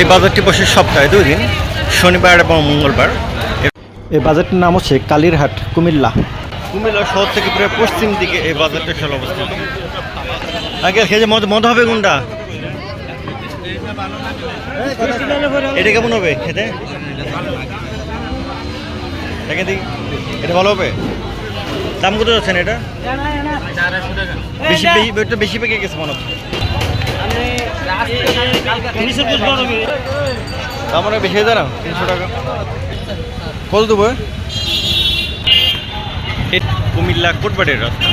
এই বাজারটি বসে সপ্তাহে দুই দিন শনিবার এবং মঙ্গলবার। এই বাজারটির নাম হচ্ছে কালীরহাট কুমিল্লা। কুমিল্লা শহর থেকে প্রায় পশ্চিম দিকে এই বাজারটা চলে অবস্থিত। আগে খেয়ে মদ মদ হবে কোনটা এটা কেমন হবে? খেতে? দেখে দিই এটা ভালো হবে? দাম কত যাচ্ছেন এটা? বেশি বেশি বেশি পেকে গেছে মনে হচ্ছে দাম অনেক বেশি যায় তিনশো টাকা। কত দেবো? কুমিল্লা কোটবাড়ির রাস্তা।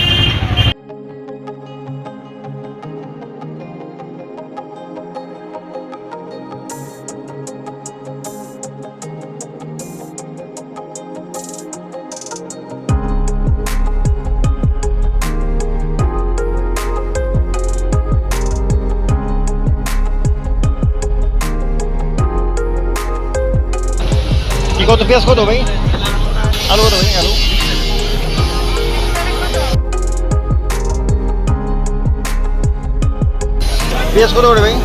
কি কত পেঁয়াজ কত ভাই? আলু কত ভাই? আলু। পেঁয়াজ কত করে ভাই?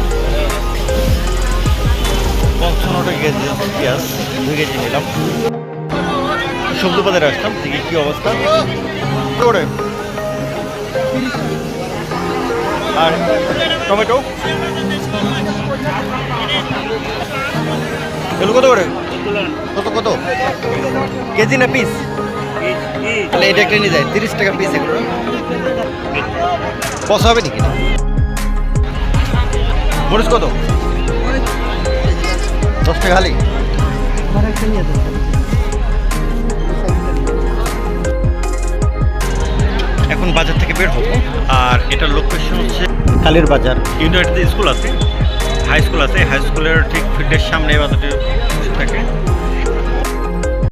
পঞ্চান্ন টাকা কেজি পেঁয়াজ দুই কেজি নিলাম। সবজি বাজারে আসলাম দেখি কি অবস্থা। করে? আর টমেটো? এগুলো কত করে? কত? কত কেজি না পিস তাহলে এটা একটা নিয়ে যায় তিরিশ টাকা পিস এগুলো। পয়সা হবে নাকি? মরিচ কত? দশ টাকা খালি। এখন বাজার থেকে বের হব আর এটার লোকেশন হচ্ছে কালীর বাজার। ইউনাইটেড স্কুল আছে হাই স্কুল আছে হাই স্কুলের ঠিক ফিল্ডের সামনে এই বাজারটি